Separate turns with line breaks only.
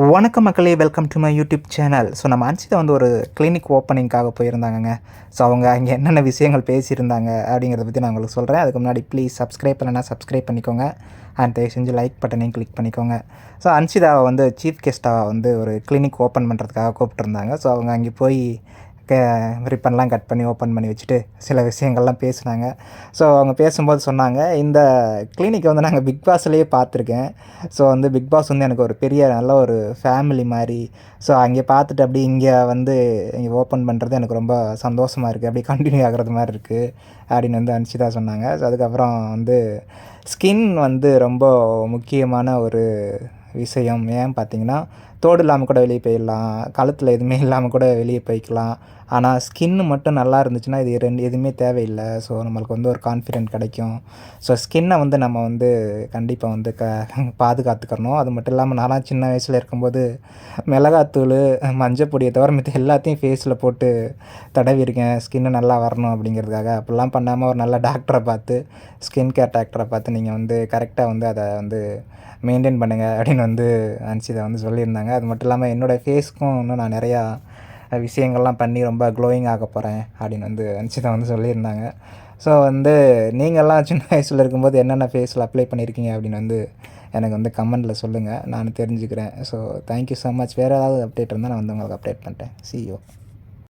வணக்கம் மக்களே welcome to my YouTube channel so நம்ம அன்சிதா வந்து ஒரு கிளினிக் ஓப்பனிங்காக போயிருந்தாங்கங்க. ஸோ அவங்க அங்கே என்னென்ன விஷயங்கள் பேசியிருந்தாங்க அப்படிங்கிறத பற்றி நான் உங்களுக்கு சொல்கிறேன் அதுக்கு முன்னாடி ப்ளீஸ் சப்ஸ்கிரைப் பண்ணலைன்னா சப்ஸ்கிரைப் பண்ணிக்கோங்க. அண்ட் தயவு செஞ்சு லைக் பட்டனையும் கிளிக் பண்ணிக்கோங்க. ஸோ அன்சிதாவை வந்து சீஃப் கெஸ்ட்டாக வந்து ஒரு கிளினிக் ஓப்பன் பண்ணுறதுக்காக கூப்பிட்டுருந்தாங்க. ஸோ அவங்க அங்கே போய் க ரிப்பன்லாம் கட் பண்ணி ஓப்பன் பண்ணி வச்சுட்டு சில விஷயங்கள்லாம் பேசுனாங்க. ஸோ அவங்க பேசும்போது சொன்னாங்க இந்த கிளினிக்கை வந்து நாங்கள் பிக் பாஸ்லேயே பார்த்துருக்கேன். ஸோ வந்து பிக் பாஸ் வந்து எனக்கு ஒரு பெரிய நல்ல ஒரு ஃபேமிலி மாதிரி. ஸோ அங்கே பார்த்துட்டு அப்படி இங்கே வந்து இங்கே ஓப்பன் பண்ணுறது எனக்கு ரொம்ப சந்தோஷமாக இருக்குது அப்படி கண்டினியூ ஆகிறது மாதிரி இருக்குது அப்படின்னு வந்து அன்சிதா சொன்னாங்க. ஸோ அதுக்கப்புறம் வந்து ஸ்கின் வந்து ரொம்ப முக்கியமான ஒரு விஷயம். ஏன் பார்த்தீங்கன்னா தோடு இல்லாமல் கூட வெளியே போயிடலாம் கழுத்தில் எதுவுமே இல்லாமல் கூட வெளியே போய்க்கலாம். ஆனால் ஸ்கின்னு மட்டும் நல்லா இருந்துச்சுன்னா இது ரெண்டு எதுவுமே தேவையில்லை. ஸோ நம்மளுக்கு வந்து ஒரு கான்ஃபிடென்ட் கிடைக்கும். ஸோ ஸ்கின்னை வந்து நம்ம வந்து கண்டிப்பாக வந்து க பாதுகாத்துக்கணும். அது மட்டும் இல்லாமல் நான்லாம் சின்ன வயசில் இருக்கும்போது மிளகாத்தூள் மஞ்சப்பொடியை தவிர மித்த எல்லாத்தையும் ஃபேஸில் போட்டு தடவிருக்கேன் ஸ்கின்னு நல்லா வரணும் அப்படிங்கிறதுக்காக. அப்படிலாம் பண்ணாமல் ஒரு நல்ல டாக்டரை பார்த்து ஸ்கின் கேர் டாக்டரை பார்த்து நீங்கள் வந்து கரெக்டாக வந்து அதை வந்து மெயின்டைன் பண்ணுங்கள் அப்படின்னு வந்து அன்சிதா வந்து சொல்லியிருந்தாங்க. அது மட்டும் இல்லாமல் என்னோடய ஃபேஸ்க்கும் இன்னும் நான் நிறையா விஷயங்கள்லாம் பண்ணி ரொம்ப க்ளோயிங் ஆக போகிறேன் அப்படின்னு வந்து அன்சிதா வந்து சொல்லியிருந்தாங்க. ஸோ வந்து நீங்கள்லாம் சின்ன வயசில் இருக்கும்போது என்னென்ன ஃபேஸில் அப்ளை பண்ணியிருக்கீங்க அப்படின்னு வந்து எனக்கு வந்து கமெண்ட்டில் சொல்லுங்கள் நான் தெரிஞ்சுக்கிறேன். ஸோ தேங்க்யூ ஸோ மச் வேறு ஏதாவது அப்டேட் இருந்தால் நான் வந்து உங்களுக்கு அப்டேட் பண்ணிட்டேன். சிஓ